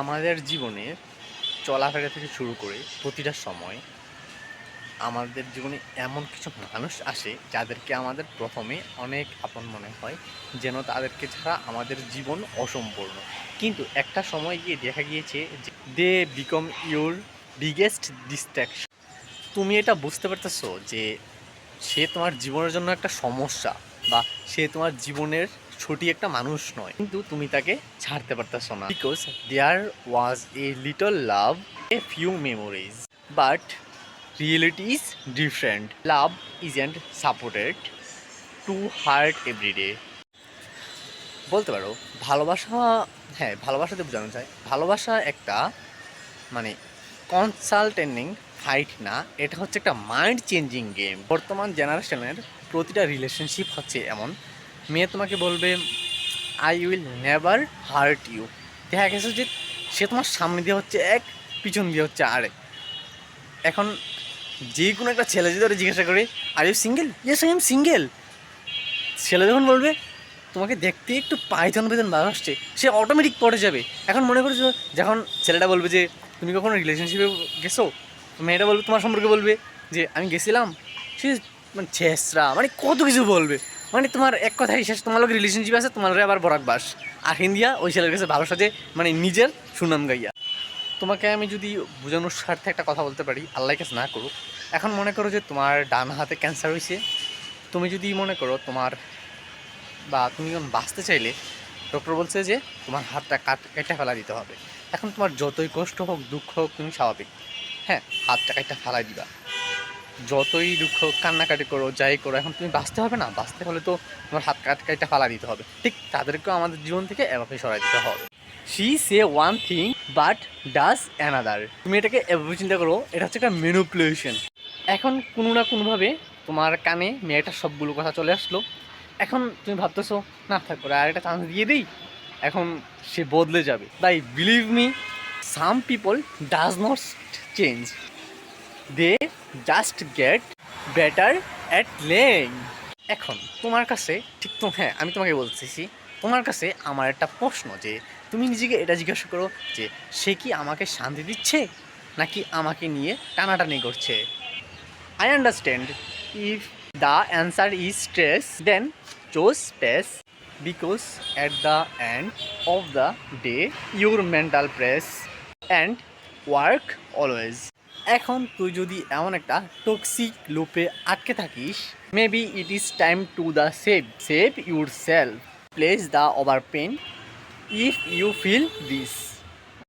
আমাদের জীবনে চলাফেরা থেকে শুরু করে প্রতিটা সময় আমাদের জীবনে এমন কিছু মানুষ আসে যাদেরকে আমাদের প্রথমে অনেক আপন মনে হয়, যেন তাদেরকে ছাড়া আমাদের জীবন অসম্পূর্ণ। কিন্তু একটা সময় গিয়ে দেখা গিয়েছে যে they become your biggest distraction তুমি এটা বুঝতে পারতেছো যে সে তোমার জীবনের জন্য একটা সমস্যা বা সে তোমার জীবনের ছোটি একটা মানুষ নয় কিন্তু তুমি তাকে ছাড়তে পারতেছো না। Because there was a little love a few memories but reality is different love is and supported to hurt everyday বলতে পারো ভালোবাসা হ্যাঁ ভালোবাসাতে বোঝানো যায়। ভালোবাসা একটা মানে কনসালটেন্টিং ফাইট না এটা হচ্ছে একটা মাইন্ড চেঞ্জিং গেম বর্তমান জেনারেশনের প্রতিটা রিলেশনশিপ হচ্ছে এমন। মেয়ে তোমাকে বলবে I will never hurt you দেখা গেছে যে সে তোমার সামনে দিয়ে হচ্ছে এক, পিছন দিয়ে হচ্ছে আরেক এখন যে কোনো একটা ছেলে যদি ওরা জিজ্ঞাসা করে are you single yes I am single ছেলে যখন বলবে, তোমাকে দেখতে একটু পাইথন পাইথন ভাব আসছে, সে অটোমেটিক পড়ে যাবে। এখন মনে করছ, যখন ছেলেটা বলবে যে, তুমি কখনো রিলেশনশিপে গেছো? মেয়েটা বলবে, তোমার সম্পর্কে বলবে যে, আমি গেছিলাম। সে মানে ছেসরা মানে কত কিছু বলবে। মানে তোমার এক কথাই শেষ তোমার লোক রিলেশনশিপ আছে, তোমার আবার বরাক বাস। আর হিন্দিয়া ওই ছেলের কাছে ভালো সাজে মানে নিজের সুনাম গাইয়া। তোমাকে আমি যদি বোঝানোর স্বার্থে একটা কথা বলতে পারি, আল্লাহ কাছে না করুক, এখন মনে করো যে তোমার ডান হাতে ক্যান্সার হয়েছে তুমি যদি মনে করো তোমার বা তুমি যখন বাঁচতে চাইলে ডক্টর বলছে যে তোমার হাতটা কাট, কেটে ফেলা দিতে হবে। এখন তোমার যতই কষ্ট হোক, দুঃখ হোক, তুমি স্বাভাবিক। হ্যাঁ হাতটা কাটটা ফেলাই দিবা। যতই দুঃখ কান্নাকাটি করো, যাই করো, এখন তুমি বাঁচতে হবে না? বাঁচতে হলে তো তোমার হাত কাট কাটটা ফালা দিতে হবে। ঠিক তাদেরকেও আমাদের জীবন থেকে এভাবে সরাই দিতে হবে। She says one thing but does another তুমি এটাকে এভাবে চিন্তা করো, এটা হচ্ছে একটা মেনুপুলেশন এখন কোনো না কোনোভাবে তোমার কানে মেয়েটার সবগুলো কথা চলে আসলো। এখন তুমি ভাবতেছো, না, থাকো আর একটা চান্স দিয়ে দিই। এখন সে বদলে যাবে। তাই believe me some people does not change they just get better at lying এখন, তোমার কাছে, ঠিক তো হ্যাঁ আমি তোমাকে বলতেছি, তোমার কাছে আমার একটা প্রশ্ন যে, তুমি নিজেকে এটা জিজ্ঞাসা করো যে, সে কি আমাকে শান্তি দিচ্ছে? নাকি আমাকে নিয়ে টানাটানি করছে? I understand if the answer is stress then choose space because at the end of the day your mental peace and work always এখন তুই যদি এমন একটা টক্সিক লুপে আটকে থাকিস maybe it is time to the save save yourself place the over pain if you feel this